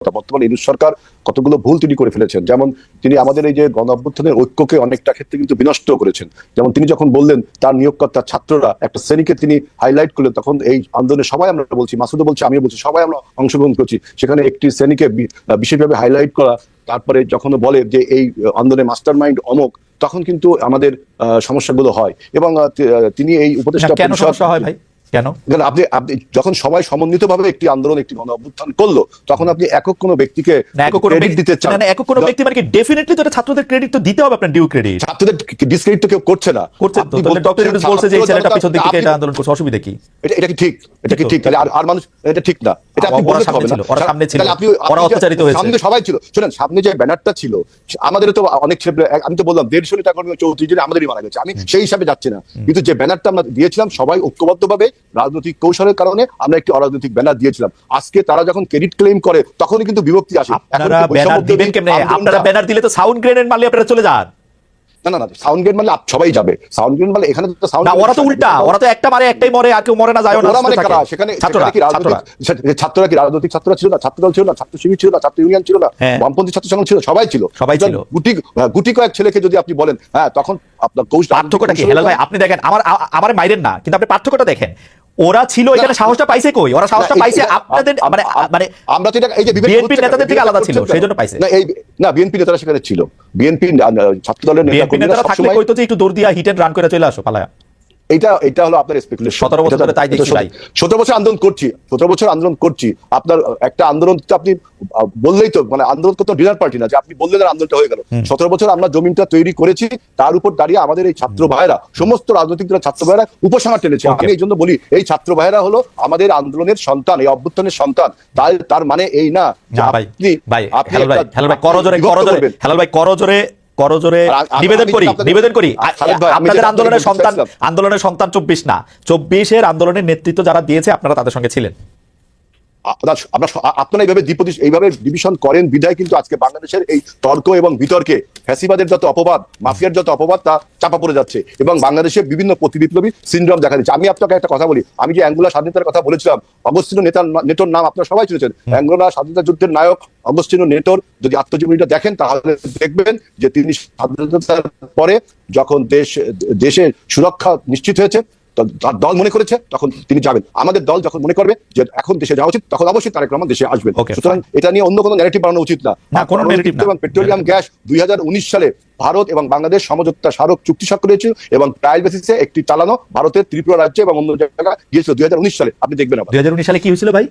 কথা বর্তমানে ইউনুস সরকার কতগুলো ভুল তিনি করে ফেলেছেন। যেমন তিনি আমাদের এই যে গণ অভ্যুত্থানের ঐক্যকে অনেকটা ক্ষেত্রে কিন্তু বিনষ্ট করেছেন। যেমন তিনি যখন বললেন তার নিয়োগকর্তা ছাত্ররা একটা শ্রেণীকে তিনি হাইলাইট করলেন তখন এই আন্দোলনে সবাই আমরা বলছি মাসুদও বলছি আমিও বলছি সবাই আমরা অংশগ্রহণ করছি। সেখানে একটি শ্রেণীকে বিশেষভাবে হাইলাইট করা তারপরে যখন বলে যে এই আন্দোলনে মাস্টার মাইন্ড অমক তখন কিন্তু আমাদের আহ, সমস্যাগুলো হয়। এবং তিনি এই উপদেষ্টা কেন সমস্যা হয় ভাই? কেন? দেখেন, আপনি আপনি যখন সবাই সমন্বিতভাবে একটি আন্দোলন একটি গণ অভ্যুত্থান করল তখন আপনি একক কোনো ব্যক্তিকে credit দিতে চান। না, একক কোনো ব্যক্তি মানে কি ডেফিনেটলি তো ছাত্রদের ক্রেডিট তো দিতে হবে আপনার ডিউ ক্রেডিট ছাত্রদের ডিসক্রেডিট তো কেউ করছে না। করছে তো তাহলে ডক্টর ইউনুস বলছে যে এই ছেলেটা পিছন দিক এটা আন্দোলন করছে অসুবিধা কি? এটা এটা কি ঠিক? এটা কি ঠিক তাহলে আর আর মানুষ এটা ঠিক না। এটা আপনি ওরা বললে তো সামনে হবে না। ওরা সামনে ছিল, আপনি ওরা অত্যাচারিত হয়েছে। সামনে সবাই ছিল। শুনেন সামনে যে ব্যানারটা ছিল আমাদের তো অনেক ছেলে আমি তো বললাম দেড়শো টাকা কর্মী চৌত্রিশ জন আমাদেরই মারা গেছে। আমি সেই হিসাবে যাচ্ছি না। কিন্তু যে ব্যানারটা আমরা দিয়েছিলাম সবাই ঐক্যবদ্ধভাবে রাজনৈতিক কৌশলের কারণে আমরা একটি অরাজনৈতিক ব্যানার দিয়েছিলাম। আজকে তারা যখন ক্রেডিট ক্লেম করে তখনই কিন্তু বিভক্তি আসে। আপনারা ব্যানার দিবেন বিরোধী কেমনে? আপনারা ব্যানার দিলে তো সাউন্ড গ্রেনেড মারলে আপনারা চলে যান। না না না সাউন্ড গেট মানে সবাই যাবে। সাউন্ড গেট মানে এখানে তো সাউন্ড ওরা তো উল্টা ওরা তো একটা মারে একটাই মরে আর কেউ মরে না যায় না ওরা মানে কারা? সেখানে ছাত্ররা কি রাজনৈতিক ছাত্ররা। কি রাজনৈতিক ছাত্ররা ছিল না? ছাত্রদল ছিল না ছাত্র শিবির ছিল না ছাত্র ইউনিয়ন ছিল না হ্যাঁ। বামপন্থী ছাত্র সংগঠন ছিল সবাই ছিল। সবাই ছিল। গুটি গুটি কয়েক ছেলেকে যদি আপনি বলেন হ্যাঁ তখন আপনার পার্থক্যটা কি? হেলাল ভাই আপনি দেখেন আমার আমার মাইরেন না কিন্তু আপনি পার্থক্যটা দেখেন। ওরা ছিল এখানে সাহসটা পাইছে কই ওরা সাহসটা পাইছে আপনাদের মানে মানে আমরা তো এটা এই যে কেন? নেতাদের থেকে আলাদা ছিল, সেই জন্য পাইছে। না এই না বিএনপি নেতারা সেখানে ছিল বিএনপি ছাত্র দলের নেতা বিএনপি কইতো যে একটু দৌড় দিয়া হিট এন্ড রান করে চলে আসো পালায়া এটা এটা হলো আপনার স্পেকুলেশন 17 বছর ধরে তাই দেখছি ভাই। সতেরো বছর আন্দোলন করছি সতেরো বছর আন্দোলন করছি। আপনার একটা আন্দোলন তো আপনি বললেই তো মানে আন্দোলন তো ডিনার পার্টি না যে আপনি বললেন আন্দোলনটা হয়ে গেল। সতেরো বছর আমরা জমিনটা তৈরি করেছি তার উপর দাঁড়িয়ে আমাদের এই ছাত্র ভাইরা সমস্ত রাজনৈতিক দলের ছাত্র ভাইরা উপসংহার টেনেছে। আমি এই জন্য বলি এই ছাত্র ভাইরা হলো আমাদের আন্দোলনের সন্তান এই অভ্যুত্থানের সন্তান। তার তার মানে এই না আপনি ভাই আপনি হেলাল ভাই করজোরে করজোরে। হেলাল ভাই করজোরে করজোরে নিবেদন করি নিবেদন করি আপনাদের আন্দোলনের সন্তান। আন্দোলনের সন্তান চব্বিশ না চব্বিশের আন্দোলনের নেতৃত্ব যারা দিয়েছে আপনারা তাদের সঙ্গে ছিলেন আপনার এইভাবে এইভাবে ডিভিশন করেন বিধায় কিন্তু আজকে বাংলাদেশের এই তর্ক এবং বিতর্কে ফ্যাসিবাদের যত অপবাদ মাফিয়ার যত অপবাদ তা চাপা পড়ে যাচ্ছে এবং বাংলাদেশে বিভিন্ন প্রতিবিপ্লবী সিন্ড্রোম দেখা দিচ্ছে। আমি আপনাকে একটা কথা বলি আমি যে অ্যাঙ্গুলা স্বাধীনতার কথা বলেছিলাম অগস্টিনো নেতার নেটোর নাম আপনারা সবাই শুনেছেন। অ্যাঙ্গোলা স্বাধীনতা যুদ্ধের নায়ক অগস্টিনো নেটোর যদি আত্মজীবনীটা দেখেন তাহলে দেখবেন যে তিনি স্বাধীনতার পরে যখন দেশ দেশের সুরক্ষা নিশ্চিত হয়েছে তার দল মনে করেছে তখন তিনি যাবেন। আমাদের দল যখন মনে করবে যে এখন দেশে যাওয়া উচিত তখন অবশ্যই তারেক রহমান দেশে আসবেন। সুতরাং এটা নিয়ে অন্য কোনো ন্যারেটিভ বানানো উচিত না। এবং পেট্রোলিয়াম গ্যাস দুই হাজার উনিশ সালে ভারত এবং বাংলাদেশ সমঝোতা স্মারক চুক্তি স্বাক্ষর হয়েছিল এবং ট্রায়াল বেসিসে একটি চালানো ভারতের ত্রিপুরা রাজ্যে এবং অন্য জায়গায় গিয়েছিল দুই হাজার উনিশ সালে। আপনি দেখবেন দুই হাজার উনিশ সালে কি হয়েছিল ভাই?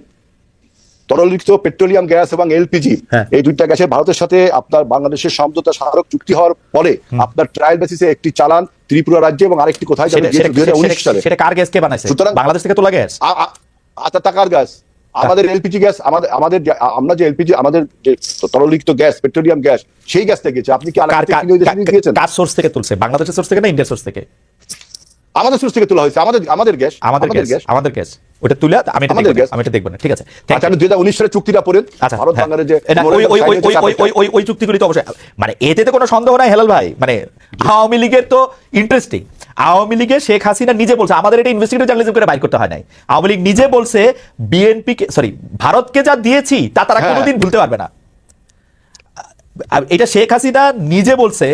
তরলিত পেট্রোলিয়াম গ্যাস এবং এলপিজি হ্যাঁ। এই দুইটা গ্যাসের ভারতের সাথে আপনার বাংলাদেশের সমঝোতা স্মারক চুক্তি হওয়ার পরে আপনার ট্রায়াল বেসিসে একটি চালান ত্রিপুরা রাজ্যে এবং আরেকটি কোথায় যাবে সালে। সেটা কার বানাইছে? সুতরাং- বাংলাদেশ থেকে তোলা গ্যাস? আচ্ছা টাকার গ্যাস? আমাদের এলপিজি গ্যাস আমাদের আমাদের আমরা যে এলপিজি আমাদের যে তরলিত গ্যাস পেট্রোলিয়াম গ্যাস সেই গ্যাস থেকে আপনি কি কার আলাদা সোর্স থেকে তুলছে? বাংলাদেশের সোর্স থেকে না ইন্ডিয়ার সোর্স থেকে? আমাদের সোর্স থেকে তোলা হয়েছে আমাদের আমাদের গ্যাস আমাদের গ্যাস আমাদের গ্যাস। ওটা তুলে আমি এটা আমাদের গ্যাস। আমি এটা দেখব না ঠিক আছে। আচ্ছা হাজার উনিশ সালে চুক্তিটা পড়েন আচ্ছা ভারত হ্যাঁ। বাংলাদেশ যে ওই- ওই- ওই- ওই- ওই- ওই- ওই চুক্তিগুলি তো অবশ্যই মানে এতে তো কোনো সন্দেহ নাই হেলাল ভাই। মানে আওয়ামী লীগের তো ইন্টারেস্টিং আওয়ামী লীগে শেখ হাসিনা নিজে বলছে আমাদের এটা ইনভেস্টিগেটিভ জার্নালিজম করে বাইর করতে হয় নাই। আওয়ামী লীগ নিজে বলছে বিএনপি কে সরি ভারতকে যা দিয়েছি তা তারা হ্যাঁ। কোনোদিন ভুলতে পারবে না। এটা শেখ হাসিনা নিজে বলছে